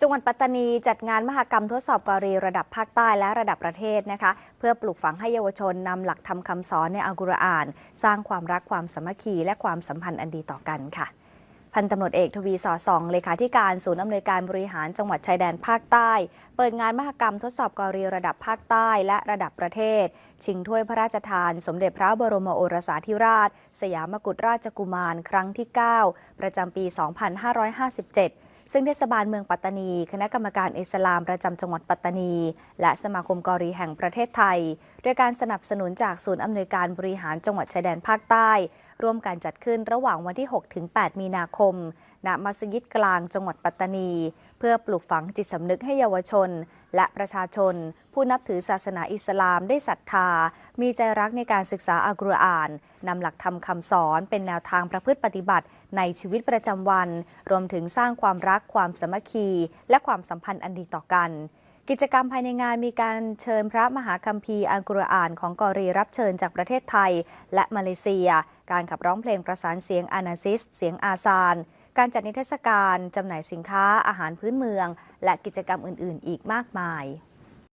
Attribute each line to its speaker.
Speaker 1: จังหวัดปัตตานีจัดงานมหกรรมทดสอบกอรีระดับภาคใต้และระดับประเทศนะคะ เพื่อปลูกฝังให้เยาวชนนำหลักธรรมคำสอนในอัลกุรอาน สร้างความรักความสามัคคีและความสัมพันธ์อันดีต่อกันค่ะ พันตำรวจเอกทวีสอสองเลขาธิการศูนย์อำนวยการบริหารจังหวัดชายแดนภาคใต้ เปิดงานมหกรรมทดสอบกอรีระดับภาคใต้และระดับประเทศ ชิงถ้วยพระราชทาน สมเด็จพระบรมโอรสาธิราช สยามกุฎราชกุมารครั้งที่ 9 ประจำปี 2557 ซึ่งเทศบาลเมืองปัตตานี คณะกรรมการอิสลามประจำจังหวัดปัตตานี และสมาคมกอรีแห่งประเทศไทยด้วยการสนับสนุนจากศูนย์อำนวยการบริหารจังหวัดชายแดนภาคใต้ ร่วมการจัดขึ้นระหว่างวันที่ 6-8 มีนาคม ณ มัสยิดกลางจังหวัดปัตตานี เพื่อปลูกฝังจิตสำนึกให้เยาวชน และประชาชน ผู้นับถือศาสนาอิสลามได้ศรัทธา มีใจรักในการศึกษาอัลกุรอานนำหลักธรรมคำสอนเป็นแนวทางประพฤติปฏิบัติในชีวิตประจำวัน รวมถึงสร้างความรักความสามัคคี และความสัมพันธ์อันดีต่อกัน กิจกรรมภายในงานมีการเชิญพระมหาคัมภีร์อัลกุรอานของกอรีรับเชิญจากประเทศไทย และมาเลเซีย การขับร้องเพลงประสานเสียงอานาซิส เสียงอาซาน การจัดนิทรรศการจำหน่ายสินค้าอาหารพื้นเมือง และกิจกรรมอื่น ๆ อีกมากมาย